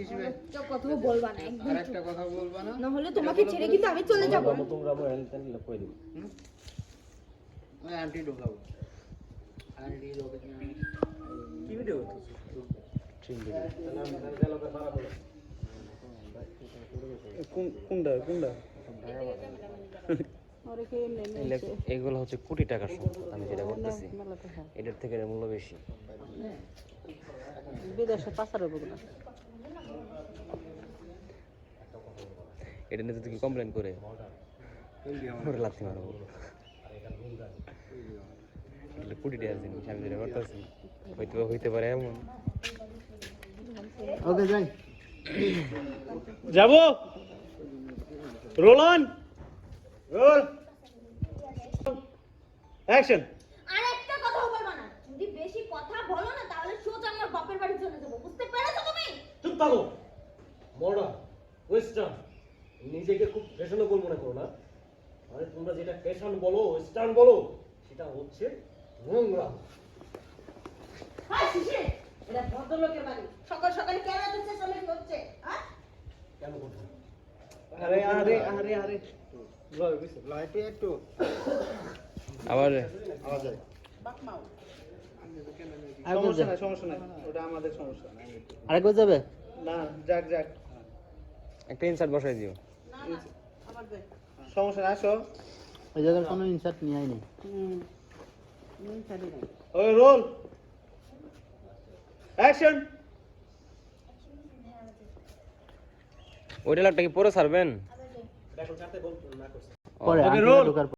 শিশু ভাই একটা কথাও বলবা না একদম আর কথা বলবা না। না হলে তোমাকে ছেড়ে কিন্তু আমি চলে যাব। তোমরা আমার হেলথ এন্ড কই দিই ওই আন্টি ঢোকাবো। আন্টি ঢোকে। কি ভিডিও ঠিক দিই কোন কোনটা কোনটা? এগুলো- এগুলো হচ্ছে কোটি টাকার সম্পদ আমি যেটা বলতেছি এটার থেকে এর মূল্য বেশি। বিদেশে পাচার হবে এটা নিয়ে যদি কমপ্লেন করে। মারবো। এগুলো কোটি টাকার জিনিস আমি যেটা করতেছি। হইতে হইতে পারে এমন। ওকে যাই। যাব? Roll on roll? অ্যাকশন আর একটা কথাও বলবা না। যদি বেশি কথা বলো না তাহলে সোজা আমার বাপের বাড়ি চলে যাব। বুঝতে পেরেছ তুমি? চুপ থাকো। মডার্ন ওয়েস্টার্ন নিজেকে খুব ফ্যাশনেবল মনে করো না। আরে তোমরা যেটা ফ্যাশন বলো ওয়েস্টার্ন বলো সেটা হচ্ছে নোংরা। এটা ভদ্রলোকের বাড়ি। সকাল সকালে কেন এত চেঁচামেচি হচ্ছে হ্যাঁ কেন করছ? আরে আরে আরে আরে। লাইটে একটু। আবার সমস্যা নাই সমস্যা নাই। ওটা আমাদের সমস্যা নাই। আরেকবার যাবে? না যাক যাক। একটা ইনসার্ট বসাই দিও। সমস্যা নাই আসো। ওই জায়গার কোনো ইনসার্ট নিয়ে আইনি ওই রোল। অ্যাকশন ওইটা লাগটা কি পরে ছাড়বেন? পরে. ঢোকার